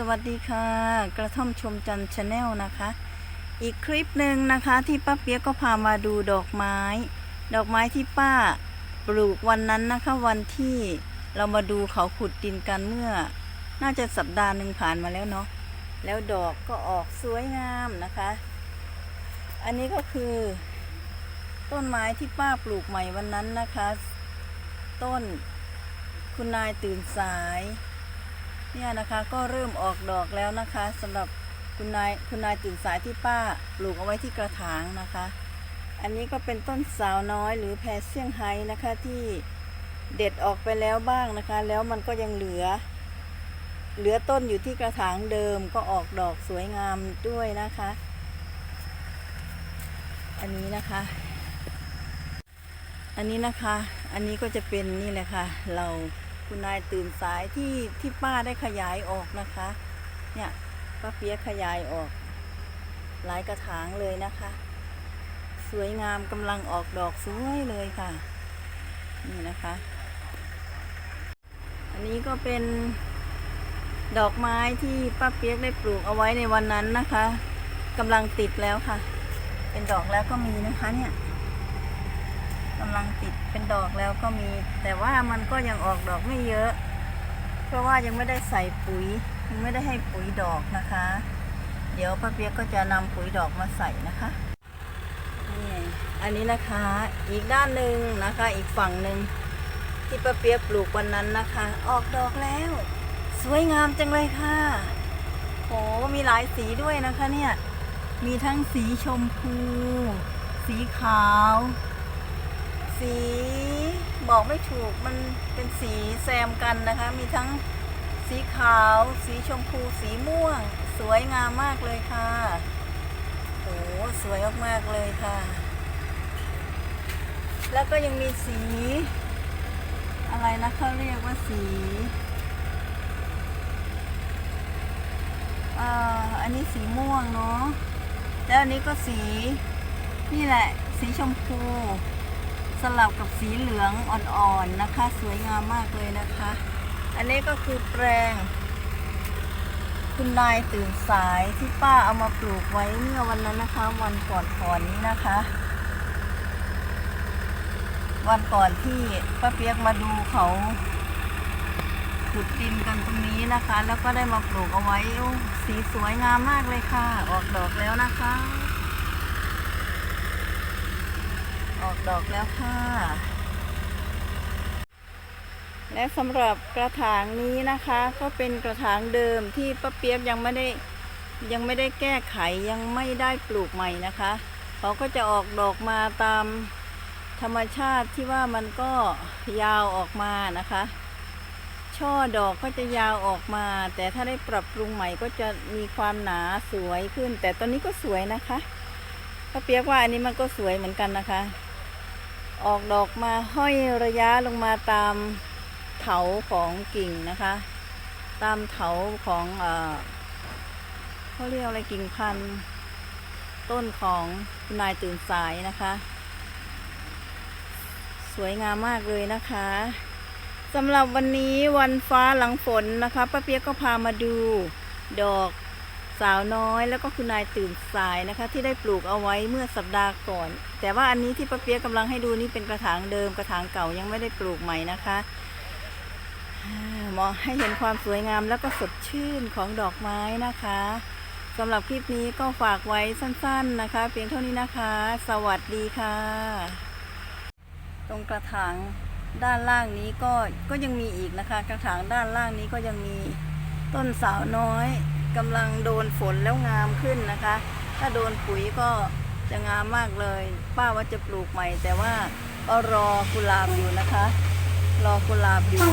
สวัสดีค่ะ กระท่อมชมจันชาแนลนะคะ อีกคลิปหนึ่งนะคะที่ป้าเปียกก็พามาดูดอกไม้ ดอกไม้ที่ป้าปลูกวันนั้นนะคะวันที่เรามาดูเขาขุดดินกันเมื่อ น่าจะสัปดาห์หนึ่งผ่านมาแล้วเนาะแล้วดอกก็ออกสวยงามนะคะ อันนี้ก็คือ ต้นไม้ที่ป้าปลูกใหม่วันนั้นนะคะ ต้นคุณนายตื่นสาย เนี่ยนะคะก็เริ่มออกดอกแล้วนะคะสำหรับคุณนายคุณนายตื่นสายที่ป้าปลูกเอาไว้ที่กระถางนะคะ อันนี้ก็เป็นต้นสาวน้อยหรือแพรเซี่ยงไฮ้นะคะที่เด็ดออกไปแล้วบ้างนะคะ แล้วมันก็ยังเหลือ เหลือต้นอยู่ที่กระถางเดิมก็ออกดอกสวยงามด้วยนะคะ อันนี้นะคะ อันนี้นะคะ อันนี้ก็จะเป็นนี่แหละค่ะเรา คุณนายตื่นสายที่ที่ป้าได้ขยายออกนะคะ เนี่ยป้าเปียกขยายออก หลายกระถางเลยนะคะ สวยงามกำลังออกดอกสวยเลยค่ะ นี่นะคะ อันนี้ก็เป็นดอกไม้ที่ป้าเปียกได้ปลูกเอาไว้ในวันนั้นนะคะกำลังติดแล้วค่ะ เป็นดอกแล้วก็มีนะคะเนี่ย ลังติดเป็นดอกแล้วก็มี แต่ว่ามันก็ยังออกดอกไม่เยอะ เพราะว่ายังไม่ได้ใส่ปุ๋ยยังไม่ได้ให้ปุ๋ยดอกนะคะ เดี๋ยวป้าเปียกก็จะนำปุ๋ยดอกมาใส่นะคะนี่อันนี้นะคะอีกด้านหนึ่งนะคะ อีกฝั่งหนึ่งที่ป้าเปียกปลูกวันนั้นนะคะ ออกดอกแล้ว สวยงามจังเลยค่ะโหมีหลายสีด้วยนะคะเนี่ยมีทั้งสีชมพู สีขาว สีบอกไม่ถูกมันเป็นสีแซมกันนะคะ มีทั้งสีขาว สีชมพู สีม่วง สวยงามมากเลยค่ะโอ้สวยมากๆเลยค่ะ แล้วก็ยังมีสี อะไรนะเขาเรียกว่าสีอ่าอันนี้สีม่วงเนาะ แล้วอันนี้ก็สี นี่แหละ สีชมพู สลับกับสีเหลืองอ่อนๆนะคะ สวยงามมากเลยนะคะ อันนี้ก็คือแปลง คุณนายตื่นสายที่ป้าเอามาปลูกไว้เมื่อวันนั้นนะคะ วันก่อนๆนี้นะคะ วันก่อนที่ป้าเปียกมาดูเขาขุดดินกันตรงนี้นะคะ แล้วก็ได้มาปลูกเอาไว้สีสวยงามมากเลยค่ะ ออกดอกแล้วนะคะ ออกดอกแล้วค่ะ และสำหรับกระถางนี้นะคะ ก็เป็นกระถางเดิมที่ป้าเปียกยังไม่ได้ยังไม่ได้แก้ไขยังไม่ได้ปลูกใหม่นะคะเขาก็จะออกดอกมาตามธรรมชาติที่ว่ามันก็ยาวออกมานะคะ ช่อดอกก็จะยาวออกมา แต่ถ้าได้ปรับปรุงใหม่ก็จะมีความหนาสวยขึ้น แต่ตอนนี้ก็สวยนะคะป้าเปียกว่าอันนี้มันก็สวยเหมือนกันนะคะ ออกดอกมาห้อยระยะลงมาตามเถาของกิ่งนะคะ ตามเถาของเออเขาเรียกอะไรกิ่งพันธุ์ต้นของคุณนายตื่นสายนะคะ สวยงามมากเลยนะคะสำหรับวันนี้วันฟ้าหลังฝนนะคะป้าเปียกก็พามาดูดอก สาวน้อยแล้วก็คุณนายตื่นสายนะคะ ที่ได้ปลูกเอาไว้เมื่อสัปดาห์ก่อน แต่ว่าอันนี้ที่ป้าเปียกกำลังให้ดูนี่เป็นกระถางเดิมกระถางเก่ายังไม่ได้ปลูกใหม่นะคะมองให้เห็นความสวยงามแล้วก็สดชื่นของดอกไม้นะคะสำหรับคลิปนี้ก็ฝากไว้สั้นๆนะคะ เพียงเท่านี้นะคะ สวัสดีค่ะ ตรงกระถางด้านล่างนี้ก็ก็ยังมีอีกนะคะ กระถางด้านล่างนี้ก็ยังมีต้นสาวน้อย กำลังโดนฝนแล้วงามขึ้นนะคะ ถ้าโดนปุ๋ยก็จะงามมากเลย ป้าว่าจะปลูกใหม่ แต่ว่าก็รอกุหลาบอยู่นะคะ รอกุหลาบอยู่